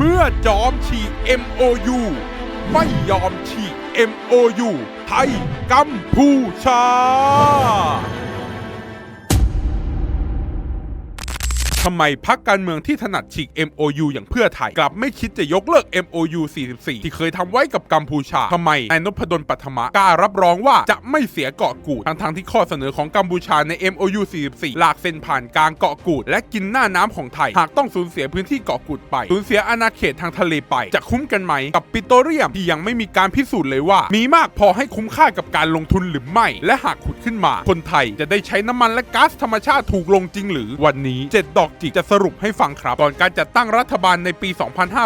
เมื่อจอมฉีก MOU ไม่ยอมฉีก MOU ไทยกัมพูชาำไมพักการเมืองที่ถนัดฉีก MOU อย่างเพื่อไทย กลับไม่คิดจะยกเลิก MOU 44 ที่เคยทำไว้กับกัมพูชาทำไมนายนพดลปัทมะกล้ารับรองว่าจะไม่เสียเกาะกูดทั้งๆที่ข้อเสนอของกัมพูชาใน MOU 44 หลากเส้นผ่านกลางเกาะกูด และกินหน้าน้ำของไทย หากต้องสูญเสียพื้นที่เกาะกูดไป สูญเสียอาณาเขตทางทะเลไป จะคุ้มกันไหม กับปิโตรเลียมที่ยังไม่มีการพิสูจน์เลยว่า มีมากพอให้คุ้มค่ากับการลงทุนหรือไม่ และหากขุดขึ้นมา คนไทยจะได้ใช้น้ำมันและก๊าซธรรมชาติถูกลงจริงหรือวันนี้เจ็ดดอกจิจะสรุปให้ฟังครับ ก่อนการจัดตั้งรัฐบาลในปี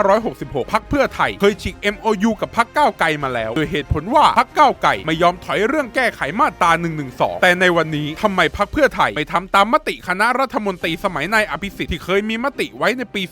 2566 พักเพื่อไทย เคยฉีก MOU กับพักก้าวไกลมาแล้ว โดยเหตุผลว่าพักก้าวไกลไม่ยอมถอยเรื่องแก้ไขมาตรา 112 แต่ในวันนี้ทำไมพักเพื่อไทยไม่ทำตามมติคณะรัฐมนตรีสมัยนายอภิสิทธิ์ที่เคยมีมติไว้ในปี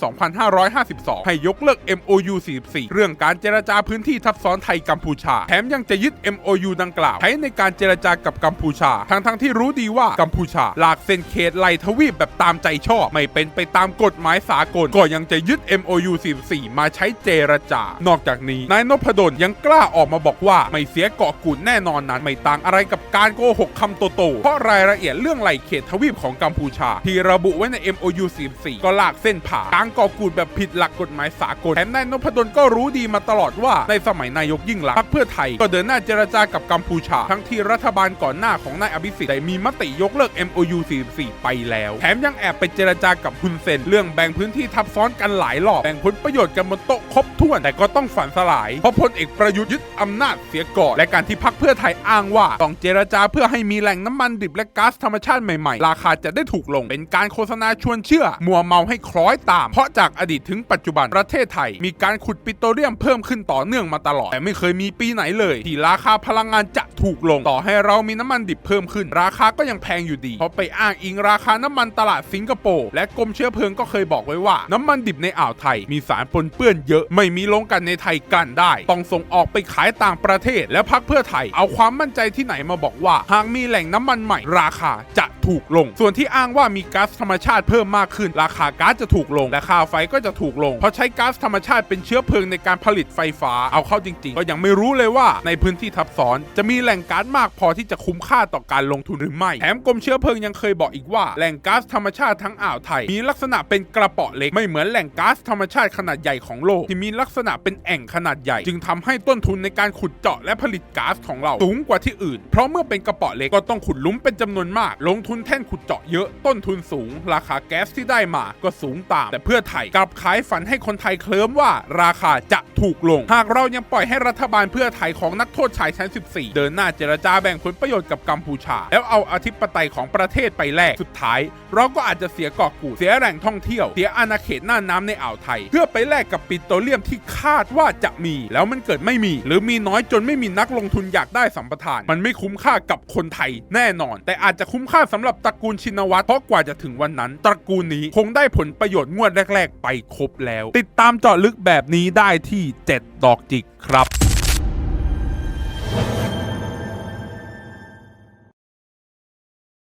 2552 ให้ยกเลิก MOU 44 เรื่องการเจรจาพื้นที่ทับซ้อนไทยกัมพูชา แถมยังจะยึด MOU ดังกล่าวใช้ในการเจรจากับกัมพูชา ทั้งๆที่รู้ดีว่ากัมพูชาหลากเส้นเขตไหลทวีปแบบตามใจชอบไไม่เป็นไปตามกฎหมายสากล ก็ยังจะยึด MOU 44 มาใช้เจรจา นอกจากนี้นายนพดลยังกล้าออกมาบอกว่าไม่เสียเกาะกูดแน่นอนนั้นไม่ต่างอะไรกับการโกหกคำโตๆเพราะรายละเอียดเรื่องไหลเขตทวีปของกัมพูชา ที่ระบุไว้ใน MOU 44 ก็ลากเส้นผ่ากลางเกาะกูดแบบผิดหลักกฎหมายสากลแถมนายนพดลก็รู้ดีมาตลอดว่าในสมัยนายกยิ่งลักษณ์พรรคเพื่อไทยก็เดินหน้าเจรจากับกัมพูชา ทั้งที่รัฐบาลก่อนหน้าของนายอภิสิทธิ์ได้มีมติยกเลิก MOU 44 ไปแล้ว แถมยังแอบไปเจรจากับฮุนเซน เรื่องแบ่งพื้นที่ทับซ้อนกันหลายรอบแบ่งผลประโยชน์กันบนโต๊ะครบถ้วนแต่ก็ต้องฝันสลาย เพราะพลเอกประยุทธ์ยึดอำนาจเสียก่อน และการที่พักเพื่อไทยอ้างว่า ต้องเจรจาเพื่อให้มีแหล่งน้ำมันดิบและก๊าซธรรมชาติใหม่ๆ ราคาจะได้ถูกลง เป็นการโฆษณาชวนเชื่อ มัวเมาให้คล้อยตาม เพราะจากอดีตถึงปัจจุบันประเทศไทย มีการขุดปิโตรเลียมเพิ่มขึ้นต่อเนื่องมาตลอด แต่ไม่เคยมีปีไหนเลย ที่ราคาพลังงานจะ ถูกลง ต่อให้เรามีน้ำมันดิบเพิ่มขึ้น ราคาก็ยังแพงอยู่ดี เพราะไปอ้างอิงราคาน้ำมันตลาดสิงคโปร์และกรมเชื้อเพลิงก็เคยบอกไว้ว่า น้ำมันดิบในอ่าวไทย มีสารปนเปื้อนเยอะไม่มีลงกันในไทยกันได้ ต้องส่งออกไปขายต่างประเทศ และพักเพื่อไทย เอาความมั่นใจที่ไหนมาบอกว่า หากมีแหล่งน้ำมันใหม่ ราคาจะ ถูกลง ส่วนที่อ้างว่ามีก๊าซธรรมชาติเพิ่มมากขึ้น ราคาก๊าซจะถูกลงและค่าไฟก็จะถูกลง เพราะใช้ก๊าซธรรมชาติเป็นเชื้อเพลิงในการผลิตไฟฟ้าเอาเข้าจริง ๆ ก็ยังไม่รู้เลยว่าในพื้นที่ทับซ้อน จะมีแหล่งก๊าซมากพอที่จะคุ้มค่าต่อการลงทุนหรือไม่แถมกรมเชื้อเพลิงยังเคยบอกอีกว่าแหล่งก๊าซธรรมชาติทั้งอ่าวไทย มีลักษณะเป็นกระเป๋อเล็กไม่เหมือนแหล่งก๊าซธรรมชาติขนาดใหญ่ของโลกที่มีลักษณะเป็นแอ่งขนาดใหญ่ จึงทำให้ต้นทุนในการขุดเจาะและผลิตก๊าซของเราสูงกว่าที่อื่น เพราะเมื่อเป็นกระเป๋อเล็กก็ต้องขุดลุมเป็นจำนวนมาก ลงทุนแท่นขุดเจาะเยอะต้นทุนสูง ราคาแก๊สที่ได้มาก็สูงตาม แต่เพื่อไทยกลับขายฝันให้คนไทยเคลิ้มว่า ราคาจะถูกลง หากเรายังปล่อยให้รัฐบาลเพื่อไทยของนักโทษชายชั้น 14 เดินหน้าเจรจาแบ่งผลประโยชน์กับกัมพูชา แล้วเอาอธิปไตยของประเทศไปแลกสุดท้าย เราก็อาจจะเสียเกาะกูดเสียแหล่งท่องเที่ยวเสียอาณาเขตหน้าน้ำในอ่าวไทย เพื่อไปแลกกับปิโตรเลียมที่คาดว่าจะมี แล้วมันเกิดไม่มี หรือมีน้อยจนไม่มีนักลงทุนอยากได้สัมปทาน มันไม่คุ้มค่ากับคนไทยแน่นอน แต่อาจจะคุ้มค่าสำหรับตระกูลชินวัตรเพราะกว่าจะถึงวันนั้น ตระกูลนี้คงได้ผลประโยชน์งวดแรก ๆ ไปครบแล้ว ติดตามเจาะลึกแบบนี้ได้ที่ 7 ดอกจิกครับ